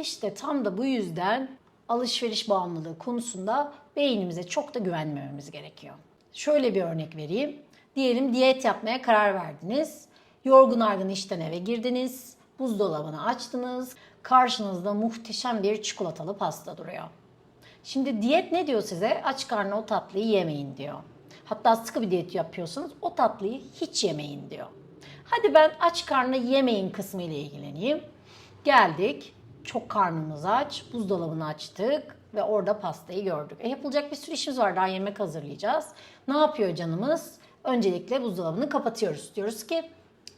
İşte tam da bu yüzden alışveriş bağımlılığı konusunda beynimize çok da güvenmememiz gerekiyor. Şöyle bir örnek vereyim. Diyelim diyet yapmaya karar verdiniz. Yorgun argın işten eve girdiniz. Buzdolabını açtınız. Karşınızda muhteşem bir çikolatalı pasta duruyor. Şimdi diyet ne diyor size? Aç karnına o tatlıyı yemeyin diyor. Hatta sıkı bir diyet yapıyorsanız o tatlıyı hiç yemeyin diyor. Hadi ben aç karnına yemeyin kısmı ile ilgileneyim. Geldik, çok karnımız aç, buzdolabını açtık ve orada pastayı gördük. E yapılacak bir sürü işimiz var, daha yemek hazırlayacağız. Ne yapıyor canımız? Öncelikle buzdolabını kapatıyoruz. Diyoruz ki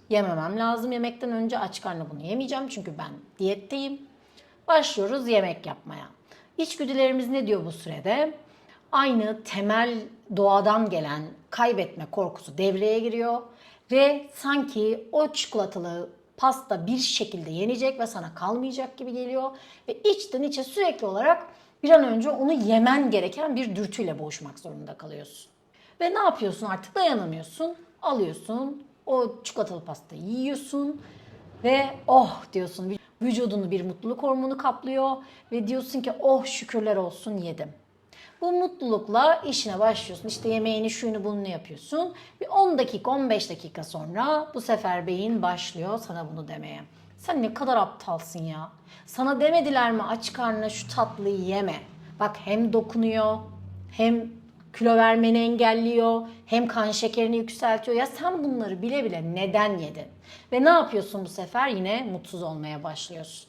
yememem lazım yemekten önce aç karnına bunu yemeyeceğim çünkü ben diyetteyim. Başlıyoruz yemek yapmaya. İçgüdülerimiz ne diyor bu sürede? Aynı temel doğadan gelen kaybetme korkusu devreye giriyor ve sanki o çikolatalı pasta bir şekilde yenecek ve sana kalmayacak gibi geliyor ve içten içe sürekli olarak bir an önce onu yemen gereken bir dürtüyle boğuşmak zorunda kalıyorsun. Ve ne yapıyorsun artık dayanamıyorsun. Alıyorsun o çikolatalı pastayı yiyorsun ve oh diyorsun vücudunu bir mutluluk hormonu kaplıyor ve diyorsun ki oh şükürler olsun yedim. Bu mutlulukla işine başlıyorsun. İşte yemeğini şuyunu bunu yapıyorsun. Bir 10 dakika 15 dakika sonra bu sefer beyin başlıyor sana bunu demeye. Sen ne kadar aptalsın ya. Sana demediler mi aç karnına şu tatlıyı yeme. Bak hem dokunuyor hem kilo vermeni engelliyor, hem kan şekerini yükseltiyor. Ya sen bunları bile bile neden yedin? Ve ne yapıyorsun bu sefer? Yine mutsuz olmaya başlıyorsun.